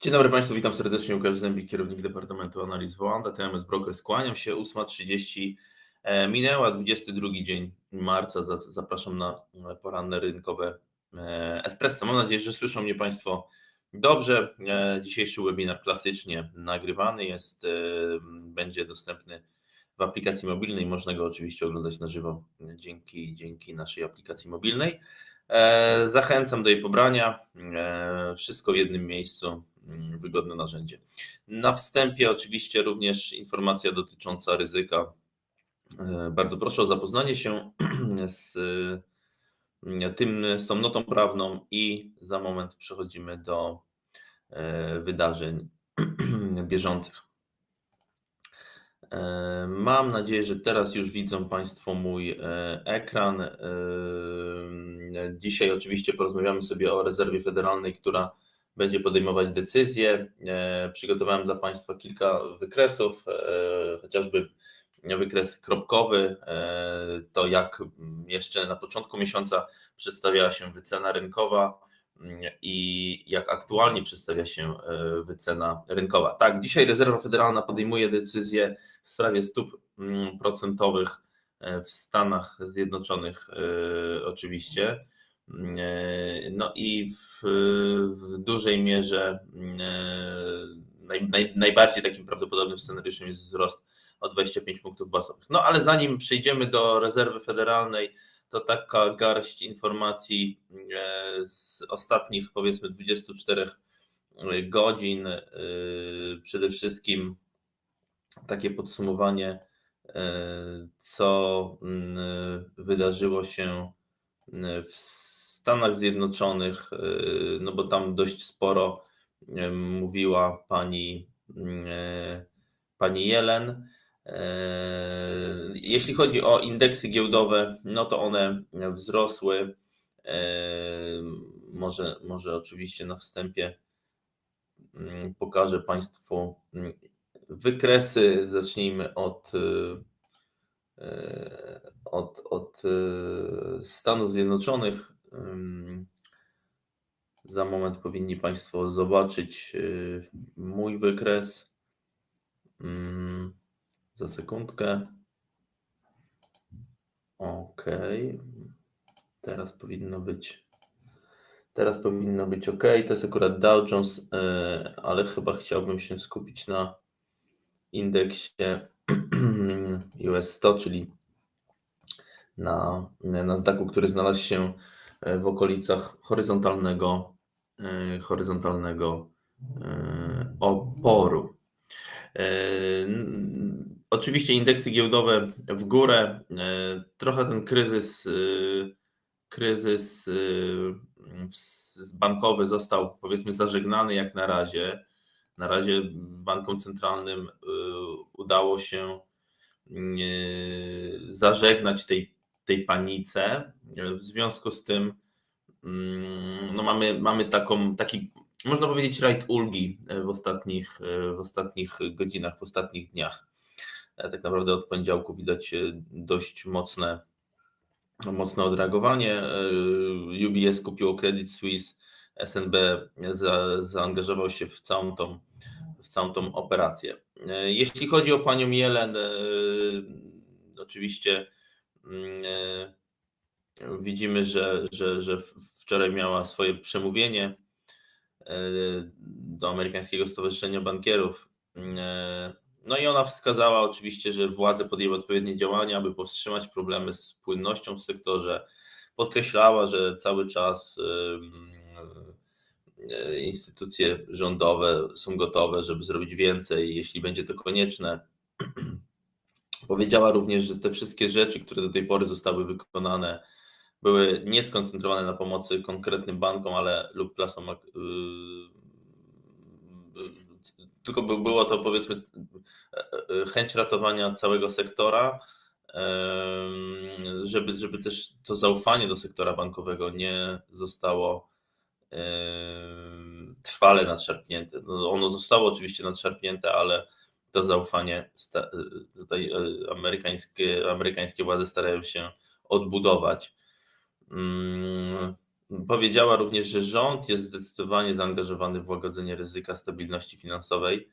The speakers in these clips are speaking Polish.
Dzień dobry Państwu, witam serdecznie. Łukasz Zębik, kierownik Departamentu Analiz Wołanda, TMS Broker. Skłaniam się, 8.30 e, minęła, 22 dzień marca. Zapraszam na e, poranne rynkowe e, espresso. Mam nadzieję, że słyszą mnie Państwo dobrze. Dzisiejszy webinar klasycznie nagrywany jest, będzie dostępny w aplikacji mobilnej. Można go oczywiście oglądać na żywo dzięki, dzięki naszej aplikacji mobilnej. Zachęcam do jej pobrania. Wszystko w jednym miejscu Mm, wygodne narzędzie. Na wstępie oczywiście również informacja dotycząca ryzyka. E, bardzo proszę o zapoznanie się z e, tym, z tą notą prawną i za moment przechodzimy do e, wydarzeń bieżących. Mam nadzieję, że teraz już widzą Państwo mój ekran. Dzisiaj oczywiście porozmawiamy sobie o rezerwie federalnej, która będzie podejmować decyzje. E, przygotowałem dla Państwa kilka wykresów, e, chociażby wykres kropkowy, e, to jak jeszcze na początku miesiąca przedstawiała się wycena rynkowa mm, i jak aktualnie przedstawia się wycena rynkowa. Tak, dzisiaj Rezerwa Federalna podejmuje decyzję w sprawie stóp mm, procentowych w Stanach Zjednoczonych, oczywiście. E, no i w, w dużej mierze e, naj, naj, najbardziej takim prawdopodobnym scenariuszem jest wzrost o 25 punktów bazowych. No ale zanim przejdziemy do rezerwy federalnej, to taka garść informacji e, z ostatnich powiedzmy 24 godzin. Przede wszystkim takie podsumowanie, co mm, wydarzyło się w Stanach Zjednoczonych, y, no bo tam dość sporo y, mówiła pani, y, pani Jelen. Jeśli chodzi o indeksy giełdowe, no to one wzrosły. Może, może oczywiście na wstępie mm, pokażę Państwu mm, wykresy. Zacznijmy od, od, od Stanów Zjednoczonych. Za moment powinni Państwo zobaczyć y, mój wykres. Za sekundkę. OK. Teraz powinno być. Teraz powinno być OK. To jest akurat Dow Jones, ale chyba chciałbym się skupić na indeksie US 100, czyli na Nasdaqu, który znalazł się E, w okolicach horyzontalnego, e, horyzontalnego e, oporu. Oczywiście indeksy giełdowe w górę, trochę ten kryzys, kryzys bankowy został powiedzmy zażegnany jak na razie. Na razie bankom centralnym udało się zażegnać tej tej panice. W związku z tym mm, no mamy, mamy taką, taki, można powiedzieć, rajd ulgi w ostatnich, w ostatnich godzinach, w ostatnich dniach. E, tak naprawdę od poniedziałku widać e, dość mocne, mocne odreagowanie. E, UBS kupiło Credit Suisse, SNB za, zaangażował się w całą tą, w całą tą operację. Jeśli chodzi o panią Jelen, oczywiście Mm, e, widzimy, że, że, że wczoraj miała swoje przemówienie e, do Amerykańskiego Stowarzyszenia Bankierów. E, no i ona wskazała oczywiście, że władze podjęły odpowiednie działania, aby powstrzymać problemy z płynnością w sektorze. Podkreślała, że cały czas instytucje rządowe są gotowe, żeby zrobić więcej, jeśli będzie to konieczne. Powiedziała również, że te wszystkie rzeczy, które do tej pory zostały wykonane, były nie skoncentrowane na pomocy konkretnym bankom, ale lub klasom, yy, tylko było to powiedzmy chęć ratowania całego sektora, żeby, żeby też to zaufanie do sektora bankowego nie zostało trwale nadszarpnięte. No, ono zostało oczywiście nadszarpnięte, ale to zaufanie tutaj e, amerykańskie, amerykańskie władze starają się odbudować. Mm, powiedziała również, że rząd jest zdecydowanie zaangażowany w łagodzenie ryzyka stabilności finansowej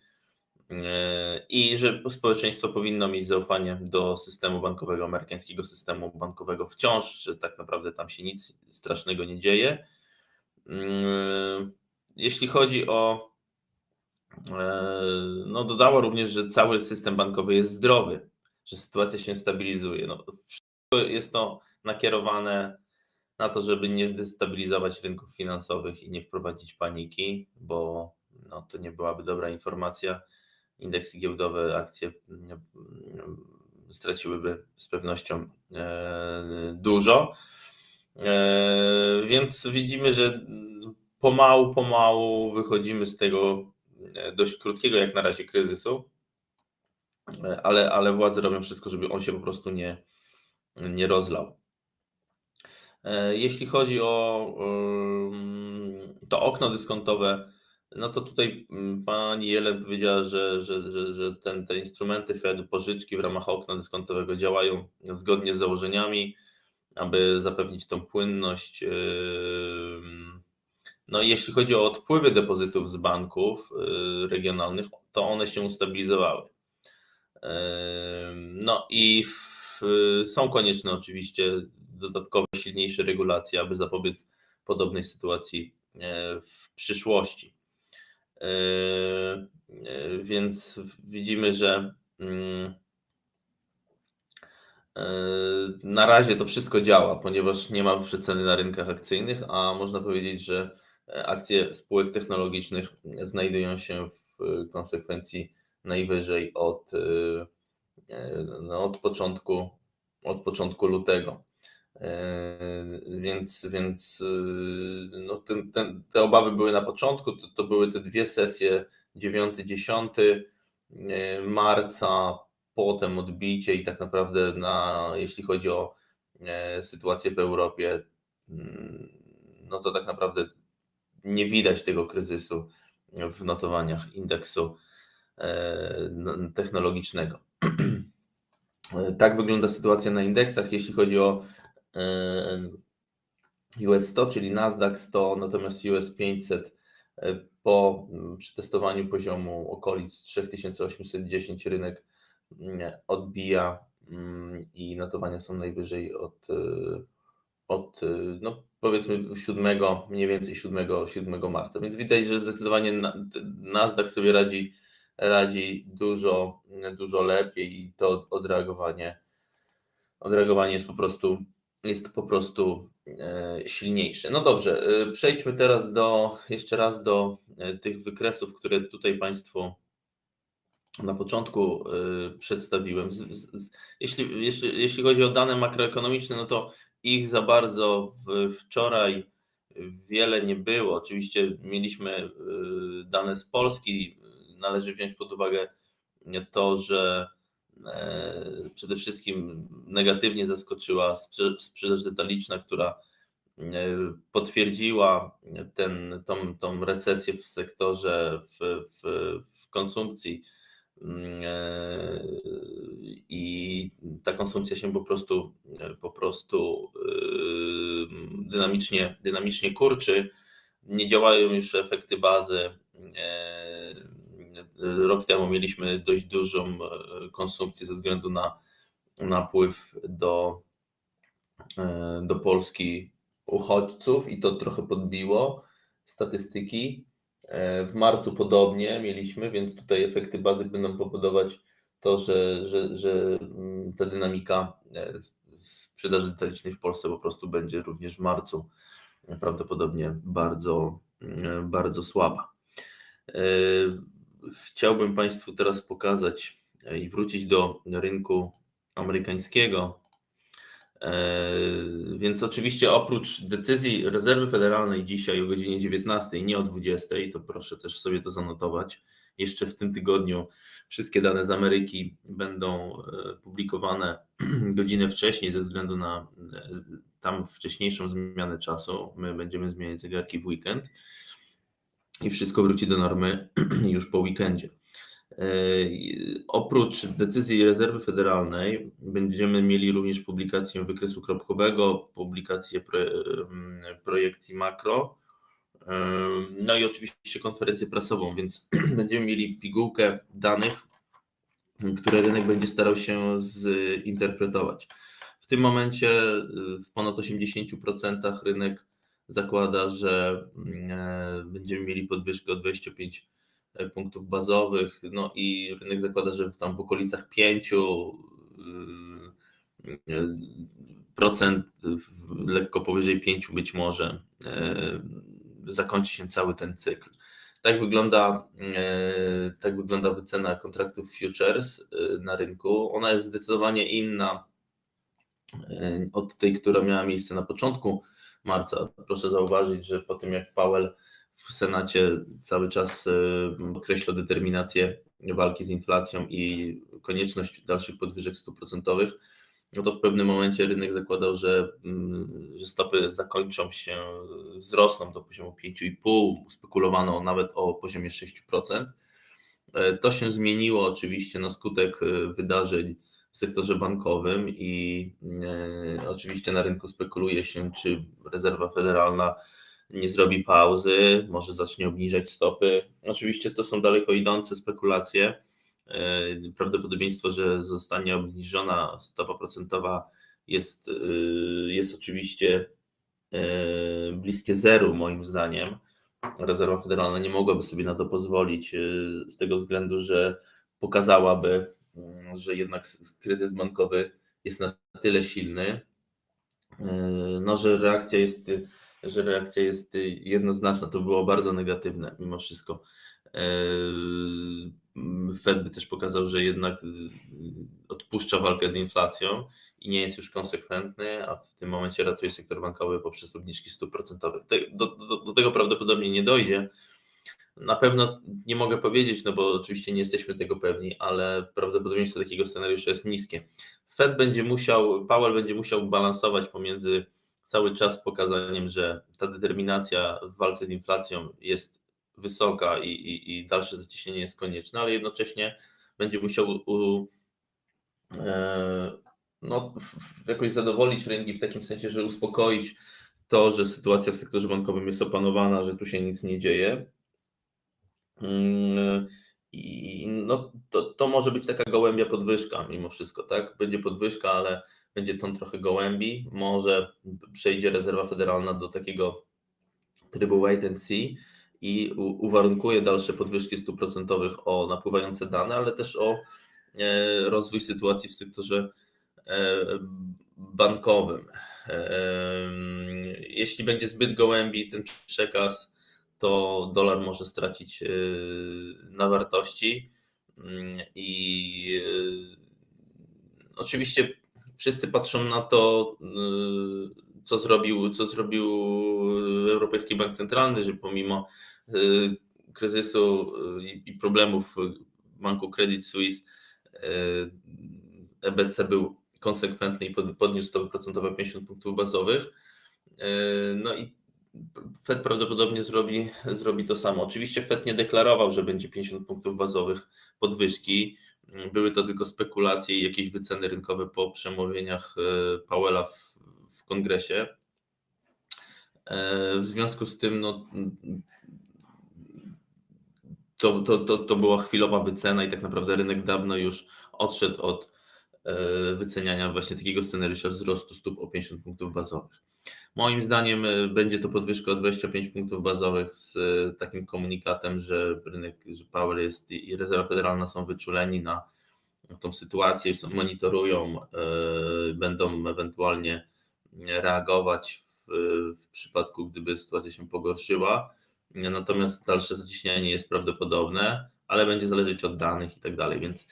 i że społeczeństwo powinno mieć zaufanie do systemu bankowego, amerykańskiego systemu bankowego wciąż, że tak naprawdę tam się nic strasznego nie dzieje. Jeśli chodzi o. No, dodała również, że cały system bankowy jest zdrowy, że sytuacja się stabilizuje. No, jest to nakierowane na to, żeby nie zdestabilizować rynków finansowych i nie wprowadzić paniki, bo no, to nie byłaby dobra informacja indeksy giełdowe, akcje mm, straciłyby z pewnością e, dużo. E, więc widzimy, że pomału, pomału wychodzimy z tego e, dość krótkiego jak na razie kryzysu, ale, ale władze robią wszystko, żeby on się po prostu nie, nie rozlał. Jeśli chodzi o to okno dyskontowe, no to tutaj mm, pani Jelen powiedziała, że, że, że, że ten, te instrumenty Fedu, pożyczki w ramach okna dyskontowego działają zgodnie z założeniami, aby zapewnić tą płynność. No i jeśli chodzi o odpływy depozytów z banków yy, regionalnych, to one się ustabilizowały. No i w, są konieczne oczywiście dodatkowe, silniejsze regulacje, aby zapobiec podobnej sytuacji w przyszłości. Yy, yy, więc widzimy, że mm, yy, na razie to wszystko działa, ponieważ nie ma przeceny na rynkach akcyjnych, a można powiedzieć, że akcje spółek technologicznych znajdują się w konsekwencji najwyżej od, no, od, początku, od początku lutego. Więc, więc no, ten, ten, te obawy były na początku. To, to były te dwie sesje 9-10 yy, marca, potem odbicie i tak naprawdę na, jeśli chodzi o sytuację w Europie, no to tak naprawdę nie widać tego kryzysu w notowaniach indeksu technologicznego. Tak wygląda sytuacja na indeksach, jeśli chodzi o US 100, czyli Nasdaq 100, natomiast US 500 e, po mm, przetestowaniu poziomu okolic 3810 rynek mm, odbija mm, i notowania są najwyżej od, e, od e, no powiedzmy 7, mniej więcej 7, 7 marca. Więc widać, że zdecydowanie Nasdaq sobie radzi, radzi dużo, dużo lepiej i to odreagowanie, odreagowanie jest po prostu jest po prostu e, silniejszy. No dobrze, przejdźmy teraz do jeszcze raz do tych wykresów, które tutaj Państwu na początku przedstawiłem. Jeśli, jeśli, jeśli chodzi o dane makroekonomiczne, no to ich za bardzo wczoraj wiele nie było. Oczywiście mieliśmy dane z Polski. Należy wziąć pod uwagę to, że E, przede wszystkim negatywnie zaskoczyła sprzedaż detaliczna, która e, potwierdziła ten, tą, tą recesję w sektorze, w, w, w konsumpcji i ta konsumpcja się po prostu po prostu dynamicznie, dynamicznie kurczy. Nie działają już efekty bazy Rok temu mieliśmy dość dużą e, konsumpcję ze względu na napływ do, e, do Polski uchodźców i to trochę podbiło statystyki. E, w marcu podobnie mieliśmy, więc tutaj efekty bazy będą powodować to, że, że, że mm, ta dynamika sprzedaży detalicznej w Polsce po prostu będzie również w marcu prawdopodobnie bardzo, bardzo słaba. Chciałbym Państwu teraz pokazać e, i wrócić do rynku amerykańskiego. E, więc oczywiście oprócz decyzji rezerwy federalnej dzisiaj o godzinie 19, nie o 20, to proszę też sobie to zanotować. Jeszcze w tym tygodniu wszystkie dane z Ameryki będą e, publikowane godzinę wcześniej ze względu na tam wcześniejszą zmianę czasu. My będziemy zmieniać zegarki w weekend i wszystko wróci do normy już po weekendzie. Oprócz decyzji rezerwy federalnej będziemy mieli również publikację wykresu kropkowego, publikację projekcji makro, no i oczywiście konferencję prasową, więc będziemy mieli pigułkę danych, które rynek będzie starał się zinterpretować. W tym momencie w ponad 80% rynek zakłada, że będziemy mieli podwyżkę o 25 punktów bazowych, no i rynek zakłada, że tam w okolicach 5 procent, lekko powyżej 5 być może zakończy się cały ten cykl. Tak wygląda, tak wygląda wycena kontraktów futures na rynku. Ona jest zdecydowanie inna od tej, która miała miejsce na początku marca. Proszę zauważyć, że po tym jak Powell w Senacie cały czas podkreślał determinację walki z inflacją i konieczność dalszych podwyżek stóp procentowych, no to w pewnym momencie rynek zakładał, że, że stopy zakończą się, wzrosną do poziomu 5,5, spekulowano nawet o poziomie 6%. To się zmieniło oczywiście na skutek wydarzeń w sektorze bankowym i oczywiście na rynku spekuluje się, czy rezerwa federalna nie zrobi pauzy, może zacznie obniżać stopy. Oczywiście to są daleko idące spekulacje. Prawdopodobieństwo, że zostanie obniżona stopa procentowa jest, jest oczywiście bliskie zeru, moim zdaniem. Rezerwa Federalna nie mogłaby sobie na to pozwolić z tego względu, że pokazałaby, że jednak kryzys bankowy jest na tyle silny, no, że reakcja jest że reakcja jest jednoznaczna. To było bardzo negatywne mimo wszystko. Fed by też pokazał, że jednak odpuszcza walkę z inflacją i nie jest już konsekwentny, a w tym momencie ratuje sektor bankowy poprzez obniżki stóp procentowych. Do, do, do tego prawdopodobnie nie dojdzie. Na pewno nie mogę powiedzieć, no bo oczywiście nie jesteśmy tego pewni, ale prawdopodobieństwo takiego scenariusza jest niskie. Fed będzie musiał, Powell będzie musiał balansować pomiędzy cały czas pokazaniem, że ta determinacja w walce z inflacją jest wysoka i, i, i dalsze zacieśnienie jest konieczne, ale jednocześnie będzie musiał u, e, no, jakoś zadowolić rynki w takim sensie, że uspokoić to, że sytuacja w sektorze bankowym jest opanowana, że tu się nic nie dzieje. Mm, I no, to, to może być taka gołębia podwyżka mimo wszystko, tak? Będzie podwyżka, ale będzie ton trochę gołębi, może przejdzie rezerwa federalna do takiego trybu wait and see i uwarunkuje dalsze podwyżki stóp procentowych o napływające dane, ale też o e, rozwój sytuacji w sektorze e, bankowym. E, jeśli będzie zbyt gołębi ten przekaz, to dolar może stracić na wartości mm, i oczywiście wszyscy patrzą na to, y, co zrobił, co zrobił Europejski Bank Centralny, że pomimo y, kryzysu y, i problemów banku Credit Suisse EBC był konsekwentny i podniósł stopy procentowe 50 punktów bazowych. No i Fed prawdopodobnie zrobi, zrobi to samo. Oczywiście Fed nie deklarował, że będzie 50 punktów bazowych podwyżki. Były to tylko spekulacje i jakieś wyceny rynkowe po przemówieniach e, Powella w, w kongresie. E, w związku z tym, no, to, to, to, to była chwilowa wycena i tak naprawdę rynek dawno już odszedł od e, wyceniania właśnie takiego scenariusza wzrostu stóp o 50 punktów bazowych. Moim zdaniem e, będzie to podwyżka o 25 punktów bazowych z e, takim komunikatem, że rynek, że Power jest i rezerwa federalna są wyczuleni na tą sytuację, monitorują, e, będą ewentualnie reagować w, w przypadku, gdyby sytuacja się pogorszyła. Natomiast dalsze zacieśnianie jest prawdopodobne, ale będzie zależeć od danych i tak dalej, więc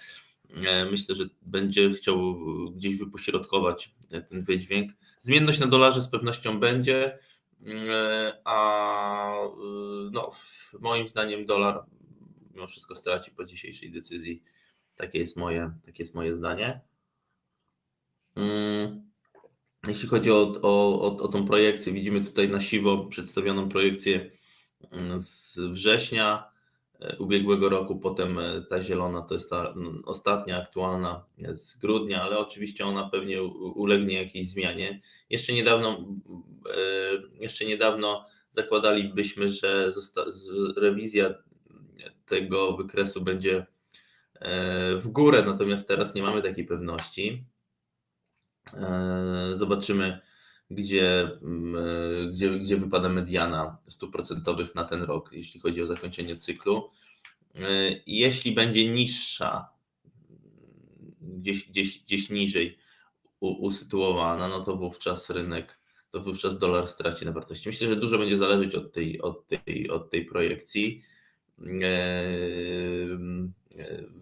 myślę, że będzie chciał gdzieś wypośrodkować ten wydźwięk. Zmienność na dolarze z pewnością będzie, e, a e, no, moim zdaniem dolar mimo wszystko straci po dzisiejszej decyzji. Takie jest moje, takie jest moje zdanie. Mm, jeśli chodzi o, o, o, o tą projekcję, widzimy tutaj na siwo przedstawioną projekcję mm, z września e, ubiegłego roku, potem e, ta zielona to jest ta ostatnia aktualna z grudnia, ale oczywiście ona pewnie ulegnie jakiejś zmianie. Jeszcze niedawno, jeszcze niedawno zakładalibyśmy, że rewizja tego wykresu będzie w górę, natomiast teraz nie mamy takiej pewności. Zobaczymy, gdzie, mm, e, gdzie, gdzie wypada mediana stóp procentowych na ten rok, jeśli chodzi o zakończenie cyklu. E, jeśli będzie niższa, gdzieś, gdzieś, gdzieś niżej usytuowana, no to wówczas rynek, to wówczas dolar straci na wartości. Myślę, że dużo będzie zależeć od tej, od tej, od tej projekcji, e,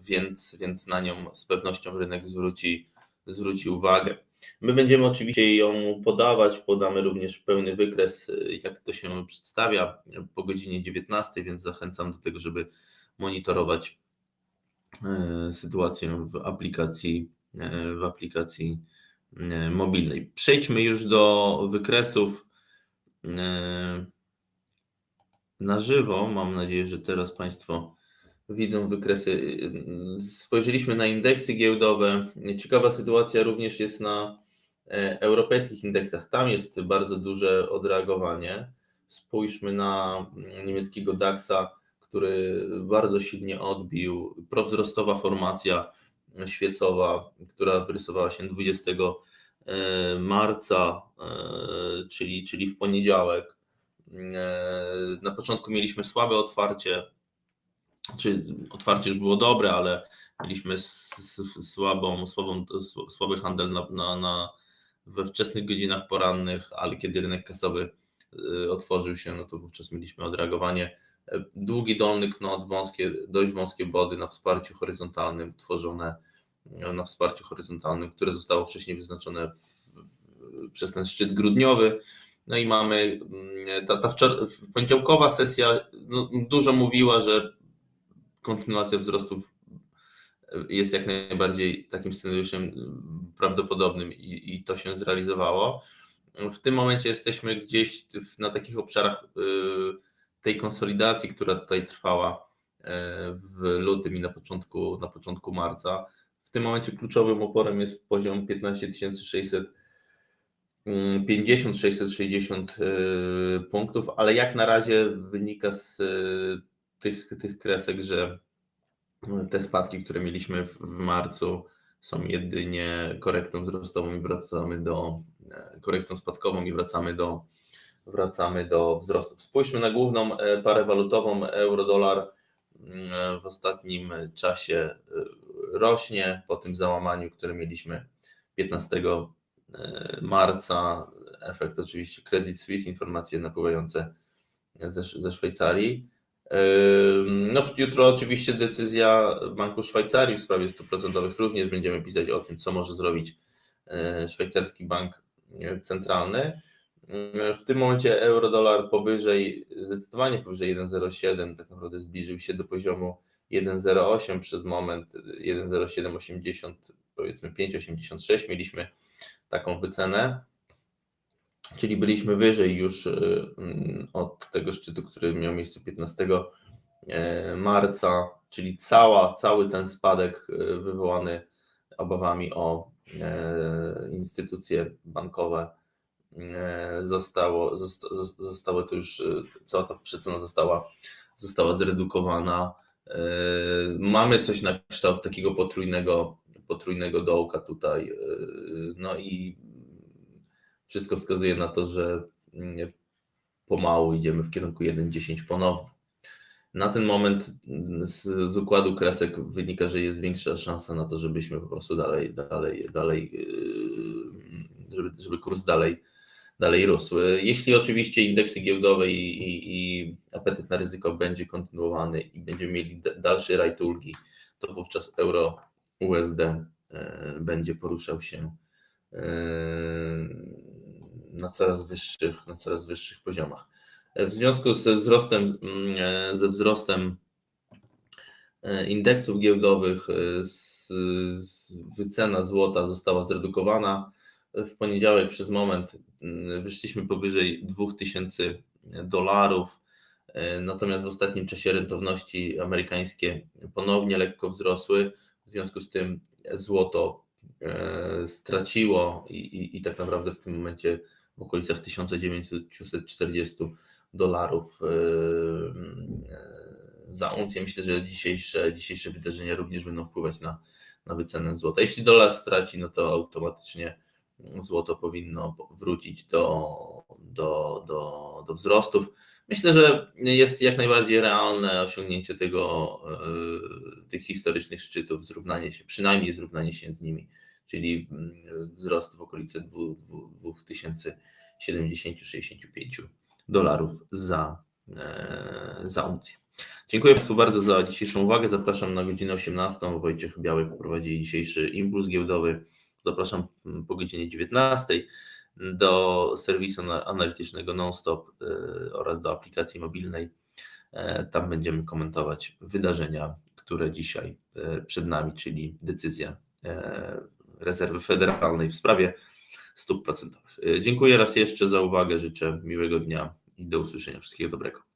więc, więc na nią z pewnością rynek zwróci, zwróci uwagę. My będziemy oczywiście ją podawać, podamy również pełny wykres, y, jak to się przedstawia po godzinie 19, więc zachęcam do tego, żeby monitorować y, sytuację w aplikacji, y, w aplikacji mobilnej. Przejdźmy już do wykresów na żywo. Mam nadzieję, że teraz Państwo widzą wykresy. Spojrzeliśmy na indeksy giełdowe. Ciekawa sytuacja również jest na e, europejskich indeksach. Tam jest bardzo duże odreagowanie. Spójrzmy na niemieckiego DAXa, który bardzo silnie odbił. Prowzrostowa formacja świecowa, która wyrysowała się 20 e, marca, e, czyli, czyli w poniedziałek. Na początku mieliśmy słabe otwarcie, czy otwarcie już było dobre, ale mieliśmy słabą, słabą, słaby handel na, na, na, we wczesnych godzinach porannych, ale kiedy rynek kasowy y, otworzył się, no to wówczas mieliśmy odreagowanie. Długi dolny knot, wąskie, dość wąskie body na wsparciu horyzontalnym, tworzone na wsparciu horyzontalnym, które zostało wcześniej wyznaczone w, w, przez ten szczyt grudniowy. No i mamy mm, ta, ta wczor- poniedziałkowa sesja no, dużo mówiła, że kontynuacja wzrostów jest jak najbardziej takim scenariuszem prawdopodobnym i, i to się zrealizowało. W tym momencie jesteśmy gdzieś na takich obszarach y, tej konsolidacji, która tutaj trwała y, w lutym i na początku, na początku marca. W tym momencie kluczowym oporem jest poziom 15 660 y, punktów, ale jak na razie wynika z tych, tych kresek, że te spadki, które mieliśmy w, w marcu, są jedynie korektą wzrostową i wracamy do e, korektą spadkową i wracamy do wracamy do wzrostu. Spójrzmy na główną e, parę walutową euro-dolar mm, w ostatnim czasie e, rośnie po tym załamaniu, które mieliśmy 15 marca. Efekt oczywiście Credit Suisse, informacje napływające ze, ze Szwajcarii. No, jutro oczywiście decyzja Banku Szwajcarii w sprawie stóp procentowych. Również będziemy pisać o tym, co może zrobić e, szwajcarski bank e, centralny. W tym momencie euro-dolar powyżej, zdecydowanie powyżej 1,07, tak naprawdę zbliżył się do poziomu 1,08 przez moment, 1,0780, powiedzmy 5,86 mieliśmy taką wycenę czyli byliśmy wyżej już y, mm, od tego szczytu, który miał miejsce 15 e, marca, czyli cała, cały ten spadek y, wywołany obawami o e, instytucje bankowe e, zostało, zosta, zostało to już, y, cała ta przecena została, została zredukowana. Mamy coś na kształt takiego potrójnego, potrójnego dołka tutaj, no i wszystko wskazuje na to, że pomału idziemy w kierunku 1.10 ponownie. Na ten moment z, z, układu kresek wynika, że jest większa szansa na to, żebyśmy po prostu dalej, dalej, dalej, yy, żeby, żeby kurs dalej, dalej rósł. Jeśli oczywiście indeksy giełdowe i, i, i apetyt na ryzyko będzie kontynuowany i będziemy mieli dalszy rajt ulgi, to wówczas euro USD yy, będzie poruszał się yy, na coraz wyższych, na coraz wyższych poziomach. W związku ze wzrostem, mm, ze wzrostem e, indeksów giełdowych e, wycena złota została zredukowana. W poniedziałek przez moment mm, wyszliśmy powyżej 2000 dolarów. E, Natomiast w ostatnim czasie rentowności amerykańskie ponownie lekko wzrosły. W związku z tym złoto e, straciło i, i, i tak naprawdę w tym momencie w okolicach 1940 dolarów e, za uncję. Myślę, że dzisiejsze, dzisiejsze wydarzenia również będą wpływać na, na wycenę złota. Jeśli dolar straci, no to automatycznie złoto powinno wrócić do, do, do, do wzrostów. Myślę, że jest jak najbardziej realne osiągnięcie tego, e, tych historycznych szczytów, zrównanie się, przynajmniej zrównanie się z nimi, czyli mm, wzrost w okolicy 2070-65 dolarów za, e, za uncję. Dziękuję Państwu bardzo za dzisiejszą uwagę. Zapraszam na godzinę 18. Wojciech Biały poprowadzi dzisiejszy impuls giełdowy. Zapraszam mm, po godzinie 19 do serwisu na- analitycznego Nonstop y, oraz do aplikacji mobilnej. E, Tam będziemy komentować wydarzenia, które dzisiaj e, przed nami, czyli decyzja e, rezerwy federalnej w sprawie stóp procentowych. Dziękuję raz jeszcze za uwagę, życzę miłego dnia i do usłyszenia. Wszystkiego dobrego.